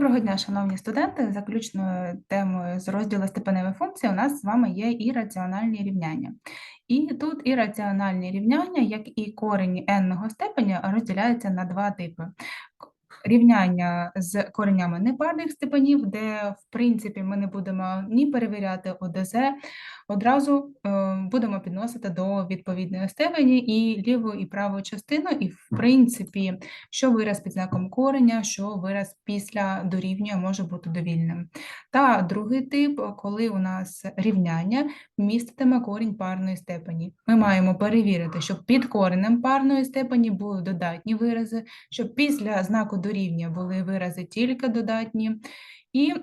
Доброго дня, шановні студенти. Заключною темою з розділу степеневі функції у нас з вами є ірраціональні рівняння. І тут ірраціональні рівняння, як і корені n-ного степеня, розділяються на два типи. Рівняння з коренями непарних степенів, де, в принципі, ми не будемо ні перевіряти ОДЗ, одразу е, будемо підносити до відповідної степені і ліву і праву частину, і, в принципі, що вираз під знаком кореня, що вираз після дорівнює може бути довільним. Та другий тип, коли у нас рівняння міститиме корінь парної степені. Ми маємо перевірити, щоб під коренем парної степені були додатні вирази, щоб після знаку дорівнює були вирази тільки додатні. І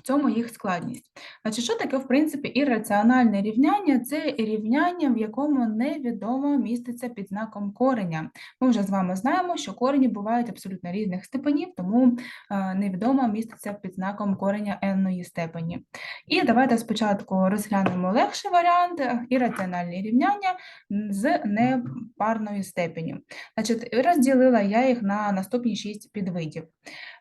в цьому їх складність. Значить, що таке, в принципі, ірраціональне рівняння? Це рівняння, в якому невідомо міститься під знаком кореня. Ми вже з вами знаємо, що корені бувають абсолютно різних степенів, тому е, невідомо міститься під знаком кореня n степені. І давайте спочатку розглянемо легший варіант ірраціональні рівняння з непарною степеню. Значить, розділила я їх на наступні шість підвидів.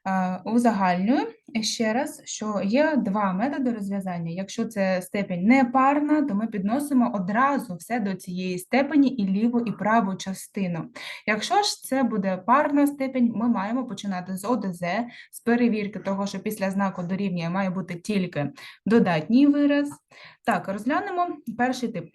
Е, узагальнюю ще раз, що є два методи розв'язання. Якщо це степень непарна, то ми підносимо одразу все до цієї степені і ліву, і праву частину. Якщо ж це буде парна степень, ми маємо починати з ОДЗ, з перевірки того, що після знаку дорівнює має бути тільки додатній вираз. Так, розглянемо перший тип.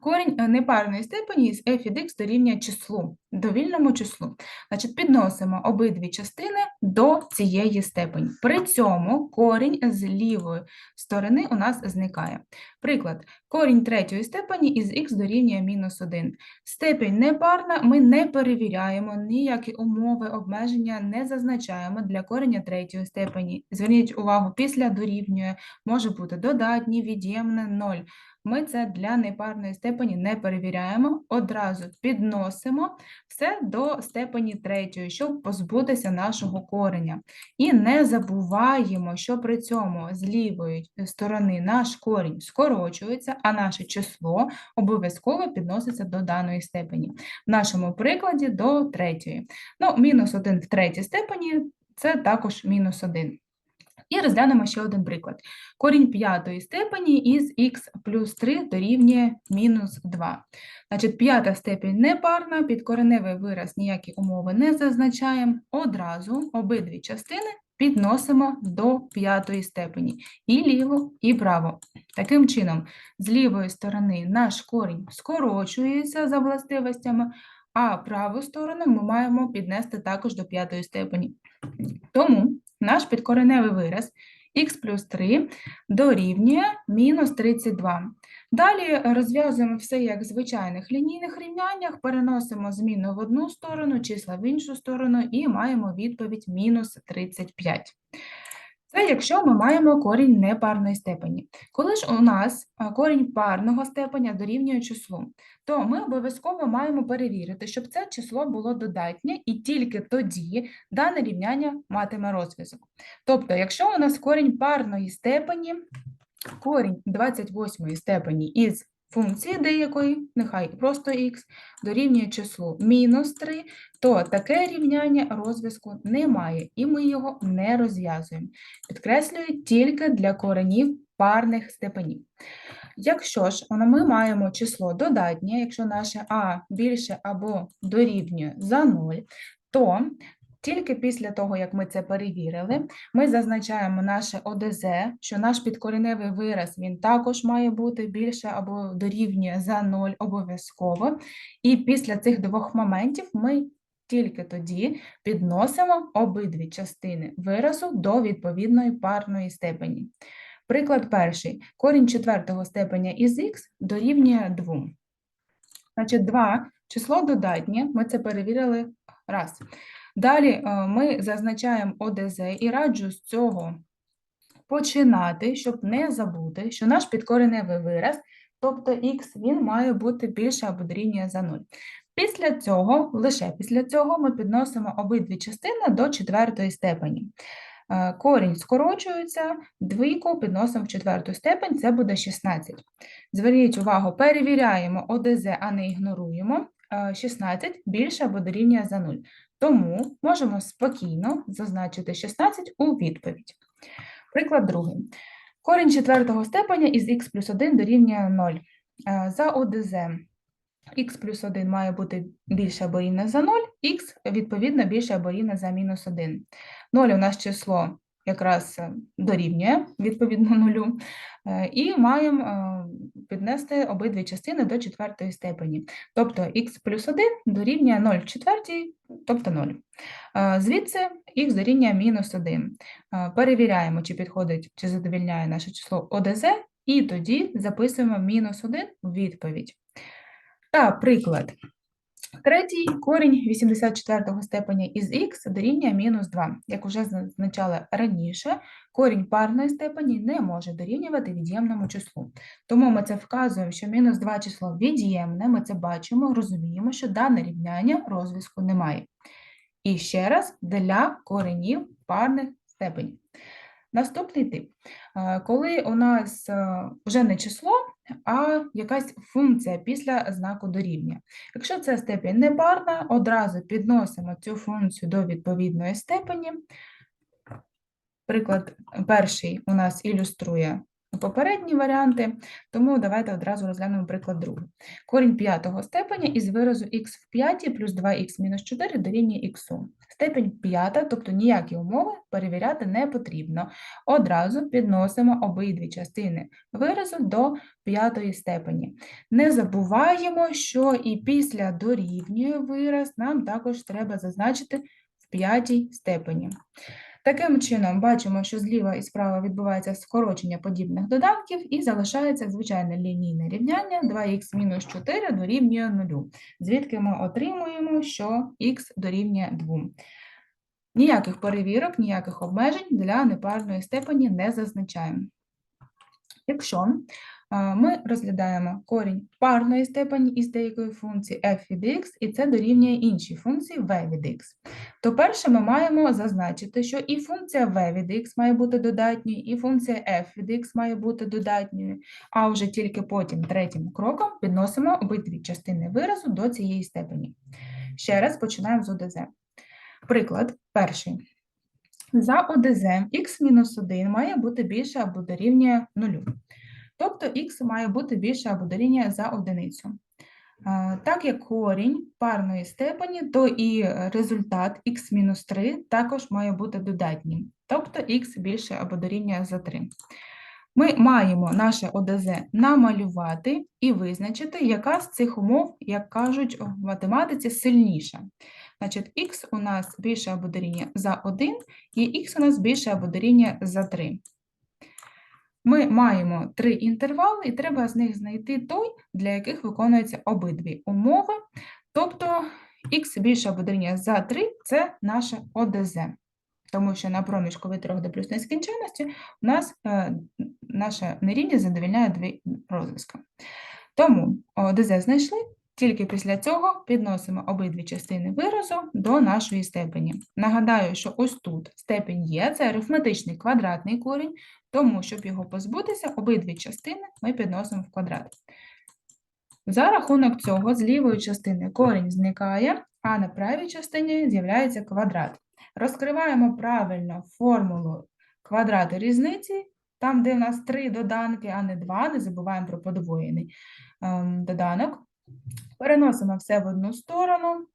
Корінь е, непарної степені з f від x дорівнює числу, довільному числу. Значить, підносимо обидві частини до цієї степені. При цьому корінь з лівої сторони у нас зникає. Приклад, корінь третьої степені із х дорівнює мінус 1. Степень непарна, ми не перевіряємо, ніякі умови обмеження не зазначаємо для кореня третьої степені. Зверніть увагу, після дорівнює може бути додатній, від'ємне 0. Ми це для непарної степені не перевіряємо, одразу підносимо все до степені третьої, щоб позбутися нашого кореня. І не забуваємо, що при цьому з лівої сторони наш корінь скорочується, а наше число обов'язково підноситься до даної степені. В нашому прикладі до третьої. Ну, мінус 1 в третій степені це також мінус 1. І розглянемо ще один приклад. Корінь п'ятої степені із х плюс 3 дорівнює мінус 2. Значить, п'ята степень непарна, підкореневий вираз ніякі умови не зазначаємо. Одразу обидві частини підносимо до п'ятої степені. І ліву, і право. Таким чином, з лівої сторони наш корінь скорочується за властивостями, а праву сторону ми маємо піднести також до п'ятої степені. Тому наш підкореневий вираз х плюс 3 дорівнює мінус 32. Далі розв'язуємо все як в звичайних лінійних рівняннях, переносимо зміну в одну сторону, числа в іншу сторону і маємо відповідь мінус 35. Це якщо ми маємо корінь непарної степені. Коли ж у нас корінь парного степеня дорівнює числу, то ми обов'язково маємо перевірити, щоб це число було додатнє, і тільки тоді дане рівняння матиме розв'язок. Тобто, якщо у нас корінь парної степені, корінь 28 степені із функції деякої, нехай просто х, дорівнює числу мінус 3, то таке рівняння розв'язку немає, і ми його не розв'язуємо. Підкреслюю тільки для коренів парних степенів. Якщо ж ми маємо число додатнє, якщо наше а більше або дорівнює за 0, то тільки після того, як ми це перевірили, ми зазначаємо наше ОДЗ, що наш підкореневий вираз він також має бути більше або дорівнює за 0 обов'язково. І після цих двох моментів ми тільки тоді підносимо обидві частини виразу до відповідної парної степені. Приклад перший. Корінь четвертого степеня із х дорівнює 2. Значить, 2 число додатнє, ми це перевірили раз. Далі е, ми зазначаємо ОДЗ і раджу з цього починати, щоб не забути, що наш підкореневий вираз, тобто х, він має бути більше або дорівнює за 0. Після цього, лише після цього, ми підносимо обидві частини до четвертої степені. Е, корінь скорочується, двійку підносимо в четверту степень, це буде 16. Зверніть увагу, перевіряємо ОДЗ, а не ігноруємо. 16 е, більше або дорівнює за 0. Тому можемо спокійно зазначити 16 у відповідь. Приклад другий. Корінь четвертого степеня із х плюс 1 дорівнює 0. Е, За ОДЗ х плюс 1 має бути більше або рівне за 0, х відповідно більше або рівне за мінус 1. 0 у нас число якраз е, дорівнює відповідно нулю, е, і маємо е, піднести обидві частини до четвертої степені. Тобто х плюс 1 дорівнює 0 в четвертій, тобто 0. Е, Звідси х дорівнює мінус 1. Е, Перевіряємо, чи підходить, чи задовільняє наше число ОДЗ, і тоді записуємо мінус 1 у відповідь. Та приклад. Третій корінь 84 степеня із х дорівнює мінус 2. Як вже зазначали раніше, корінь парної степені не може дорівнювати від'ємному числу. Тому ми це вказуємо, що мінус 2 число від'ємне, ми це бачимо, розуміємо, що дане рівняння розв'язку немає. І ще раз для коренів парних степенів. Наступний тип. Е, Коли у нас е, вже не число, а якась функція після знаку дорівнює. Якщо ця степень не парна, одразу підносимо цю функцію до відповідної степені. Приклад перший у нас ілюструє попередні варіанти, тому давайте одразу розглянемо приклад другий. Корінь п'ятого степеня із виразу х в п'ятій плюс 2х мінус 4 дорівнює х. Степень п'ята, тобто ніякі умови перевіряти не потрібно. Одразу підносимо обидві частини виразу до п'ятої степені. Не забуваємо, що і після дорівнює вираз нам також треба зазначити в п'ятій степені. Таким чином, бачимо, що зліва і справа відбувається скорочення подібних додатків і залишається звичайне лінійне рівняння 2х мінус 4 дорівнює 0, звідки ми отримуємо, що х дорівнює 2. Ніяких перевірок, ніяких обмежень для непарної степені не зазначаємо. Якщо ми розглядаємо корінь парної степені із деякої функції f від x, і це дорівнює іншій функції v від x, то перше ми маємо зазначити, що і функція v від x має бути додатньою, і функція f від x має бути додатньою, а вже тільки потім третім кроком підносимо обидві частини виразу до цієї степені. Ще раз починаємо з ОДЗ. Приклад перший. За ОДЗ х-1 має бути більше або дорівнює 0. Тобто х має бути більше або дорівнює за одиницю. Е, Так як корінь парної степені, то і результат х-3 також має бути додатнім, тобто х більше або дорівнює за 3. Ми маємо наше ОДЗ намалювати і визначити, яка з цих умов, як кажуть в математиці, сильніша. Значить, х у нас більше або дорівнює за 1, і х у нас більше або дорівнює за 3. Ми маємо три інтервали, і треба з них знайти той, для яких виконуються обидві умови. Тобто х більше або дорівнює за 3 – це наше ОДЗ. Тому що на проміжку від 3 до плюс нескінченності у нас е, наша нерівність задовільняє дві розв'язки. Тому ОДЗ знайшли, тільки після цього підносимо обидві частини виразу до нашої степені. Нагадаю, що ось тут степень є, це арифметичний квадратний корінь, тому, щоб його позбутися, обидві частини ми підносимо в квадрат. За рахунок цього з лівої частини корінь зникає, а на правій частині з'являється квадрат. Розкриваємо правильно формулу квадрати різниці, там, де в нас три доданки, а не два, не забуваємо про подвоєний ем, доданок. Переносимо все в одну сторону.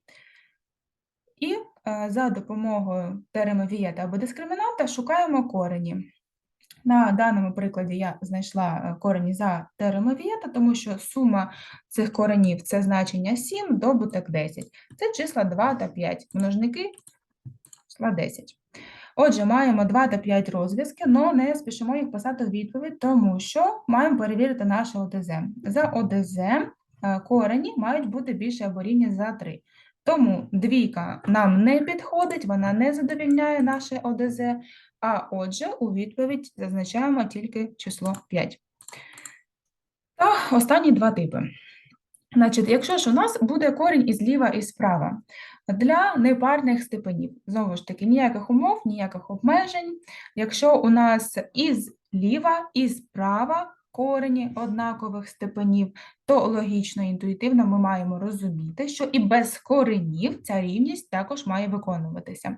І е, за допомогою теореми Вієта або дискримінанта шукаємо корені. На даному прикладі я знайшла е, корені за теоремою Вієта, тому що сума цих коренів це значення 7, добуток 10. Це числа 2 та 5, множники числа 10. Отже, маємо 2 та 5 розв'язки, але не спішимо їх писати в відповідь, тому що маємо перевірити наше ОДЗ. За ОДЗ корені мають бути більше або рівні за 3. Тому двійка нам не підходить, вона не задовільняє наше ОДЗ, а отже, у відповідь зазначаємо тільки число 5. Та останні два типи. Значить, якщо ж у нас буде корінь і зліва, і справа, для непарних степенів, знову ж таки, ніяких умов, ніяких обмежень. Якщо у нас і зліва, і справа корені однакових степенів, то логічно, інтуїтивно ми маємо розуміти, що і без коренів ця рівність також має виконуватися.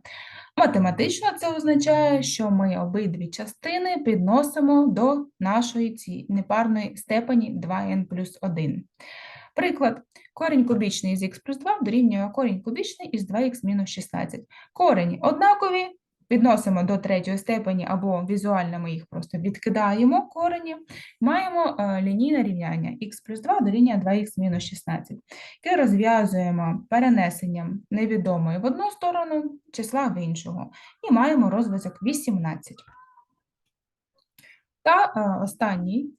Математично це означає, що ми обидві частини підносимо до нашої ці непарної степені 2n плюс 1. Приклад. Корінь кубічний з х плюс 2 дорівнює корінь кубічний із 2х мінус 16. Корені однакові, підносимо до третьої степені або візуально ми їх просто відкидаємо корені, маємо е, лінійне рівняння х плюс 2 дорівнює 2х мінус 16, яке розв'язуємо перенесенням невідомої в одну сторону, числа в іншого, і маємо розв'язок 18. Та е, останній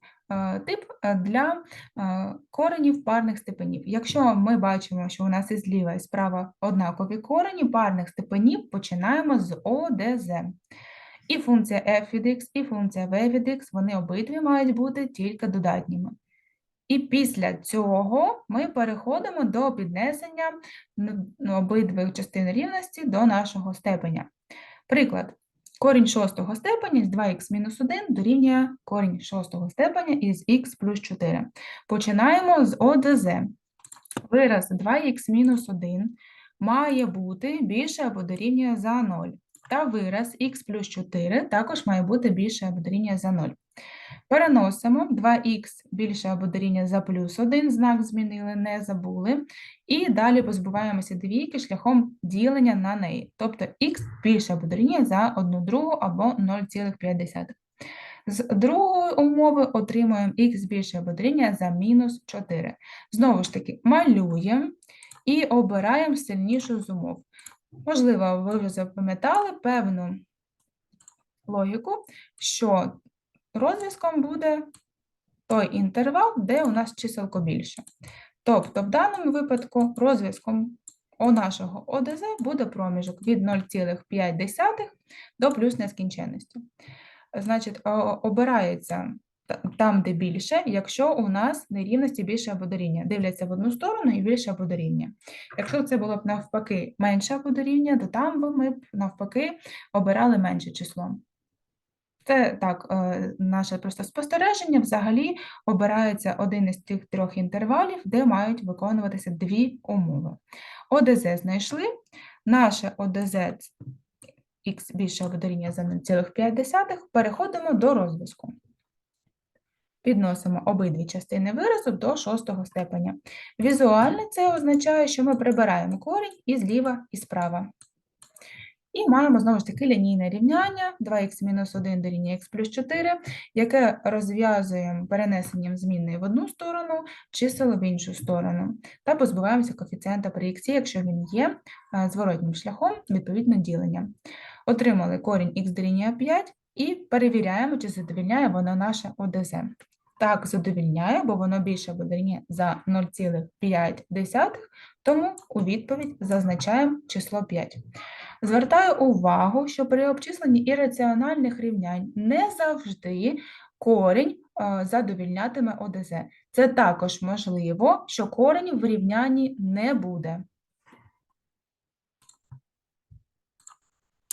тип е, для е, коренів парних степенів. Якщо ми бачимо, що у нас і зліва, і справа однакові корені парних степенів, починаємо з ОДЗ. І функція f від x, і функція v від x, вони обидві мають бути тільки додатніми. І після цього ми переходимо до піднесення обидвих частин рівності до нашого степеня. Приклад. Корінь шостого степеня з 2х мінус 1 дорівнює корінь шостого степеня із х плюс 4. Починаємо з ОДЗ. Вираз 2х мінус 1 має бути більше або дорівнює за 0. Та вираз х плюс 4 також має бути більше або дорівнює за 0. Переносимо 2х більше або дорівнює за плюс 1, знак змінили, не забули. І далі позбуваємося двійки шляхом ділення на неї. Тобто х більше або дорівнює за 1 другу або 0,5. З другої умови отримуємо х більше або дорівнює за мінус 4. Знову ж таки, малюємо і обираємо сильнішу з умов. Можливо, ви вже запам'ятали певну логіку, що розв'язком буде той інтервал, де у нас чиселко більше. Тобто, в даному випадку розв'язком у нашого ОДЗ буде проміжок від 0,5 до плюс нескінченності. Значить, обирається там, де більше, якщо у нас нерівності більше або. Дивляться в одну сторону і більше або. Якщо це було б навпаки менше або то там би ми б навпаки обирали менше число. Це так, е, наше просто спостереження. Взагалі обирається один із тих трьох інтервалів, де мають виконуватися дві умови. ОДЗ знайшли. Наше ОДЗ х більше або за 0,5, переходимо до розв'язку. Підносимо обидві частини виразу до шостого степеня. Візуально це означає, що ми прибираємо корінь і зліва, і справа. І маємо знову ж таки лінійне рівняння 2х-1 дорівнює х плюс 4, яке розв'язуємо перенесенням змінної в одну сторону, чисел в іншу сторону, та позбуваємося коефіцієнта при х, якщо він є е, зворотнім шляхом, відповідно ділення. Отримали корінь х дорівнює 5 і перевіряємо, чи задовільняє воно наше ОДЗ. Так, задовільняє, бо воно більше або за 0,5, тому у відповідь зазначаємо число 5. Звертаю увагу, що при обчисленні ірраціональних рівнянь не завжди корінь е, задовільнятиме ОДЗ. Це також можливо, що коренів в рівнянні не буде.